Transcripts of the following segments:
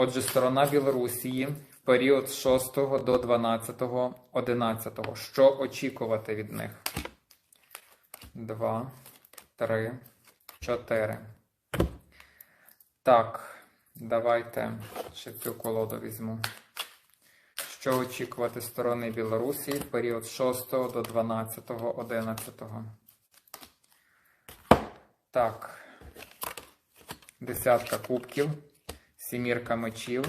Отже, сторона Білорусії в період з 6 до 12, 11. Що очікувати від них? 2, 3, 4. Так, давайте ще цю колоду візьму. Що очікувати сторони Білорусі в період з 6 до 12, 11. Так. Десятка кубків, сімірка мечів,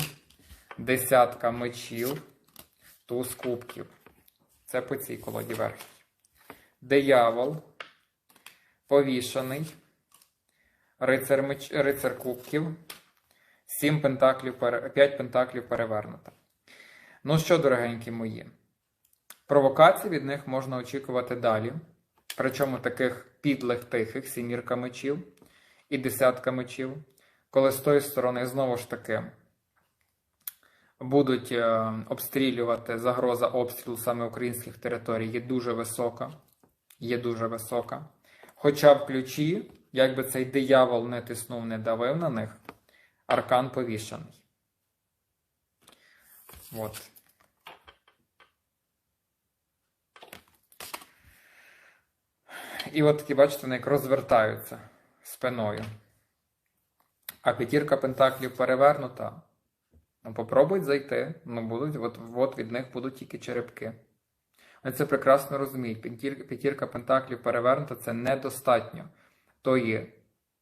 десятка мечів, туз кубків. Це по цій колоді верхній. Диявол, повішаний, рицар, меч, рицар кубків, 7 пентаклів, 5 пентаклів перевернуто. Ну що, дорогенькі мої, провокацій від них можна очікувати далі. Причому таких підлих тихих сімірка мечів і десятка мечів, коли з тої сторони знову ж таки будуть е, обстрілювати загроза обстрілу саме українських територій, є дуже висока. Є дуже висока. Хоча в ключі, якби цей диявол не тиснув, не давив на них, аркан повішаний. От. І от такі, бачите, вони як розвертаються спиною. А п'ятірка пентаклів перевернута. Ну, попробують зайти. Ну, будуть, от, от від них будуть тільки черепки. Вони це прекрасно розуміють. П'ятірка, п'ятірка пентаклів перевернута це недостатньо тої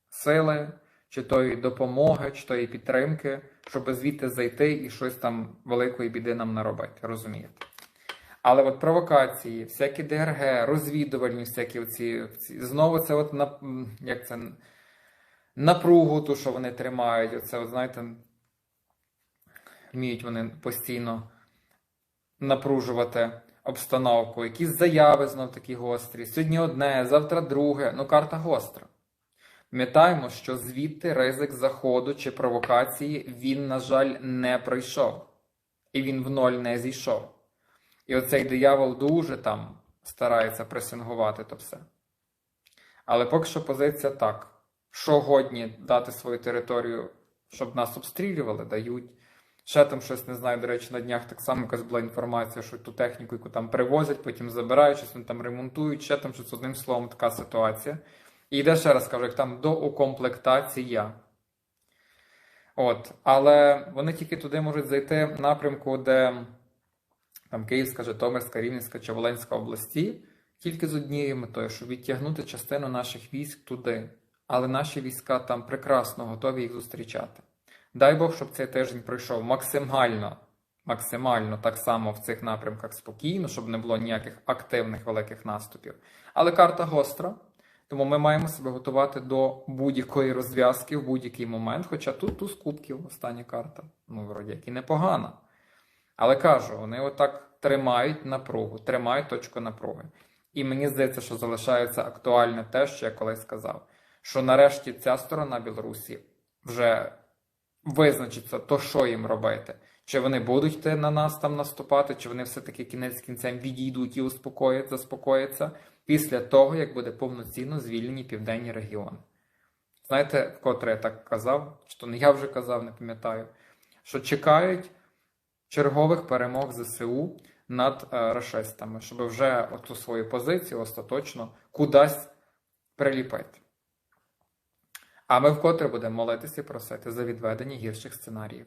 сили, чи тої допомоги, чи тої підтримки, щоб звідти зайти і щось там великої біди нам наробити. Розумієте? Але от провокації, всякі ДРГ, розвідувальні, всякі оці, ці, знову це от на, як це, напругу, ту, що вони тримають. Оце, от, знаєте, вміють вони постійно напружувати обстановку. Якісь заяви знов такі гострі. Сьогодні одне, завтра друге. Ну, карта гостра. Пам'ятаємо, що звідти ризик заходу чи провокації він, на жаль, не пройшов. І він в ноль не зійшов. І оцей диявол дуже там старається пресингувати то все. Але поки що позиція так. Що годні дати свою територію, щоб нас обстрілювали, дають. Ще там щось не знаю, до речі, на днях так само якась була інформація, що ту техніку, яку там привозять, потім забирають, щось вони там ремонтують, ще там щось одним словом така ситуація. І йде ще раз кажу, як там доукомплектація. От, але вони тільки туди можуть зайти в напрямку, де там Київська, Житомирська, Рівненська чи Волинська області, тільки з однією метою, щоб відтягнути частину наших військ туди. Але наші війська там прекрасно готові їх зустрічати. Дай Бог, щоб цей тиждень пройшов максимально, максимально так само в цих напрямках спокійно, щоб не було ніяких активних великих наступів. Але карта гостра, тому ми маємо себе готувати до будь-якої розв'язки в будь-який момент. Хоча тут туз кубків, остання карта, ну, вроді як і непогана. Але кажу, вони отак тримають напругу, тримають точку напруги. І мені здається, що залишається актуальне те, що я колись сказав, що нарешті ця сторона Білорусі вже визначиться, то що їм робити. Чи вони будуть на нас там наступати, чи вони все-таки кінець кінцем відійдуть і успокоять, заспокояться після того, як буде повноцінно звільнені південні регіони. Знаєте, вкотре я так казав, чи то не я вже казав, не пам'ятаю, що чекають чергових перемог ЗСУ над е, рашистами, щоб вже оту свою позицію остаточно кудись приліпити. А ми вкотре будемо молитися і просити за відведення гірших сценаріїв.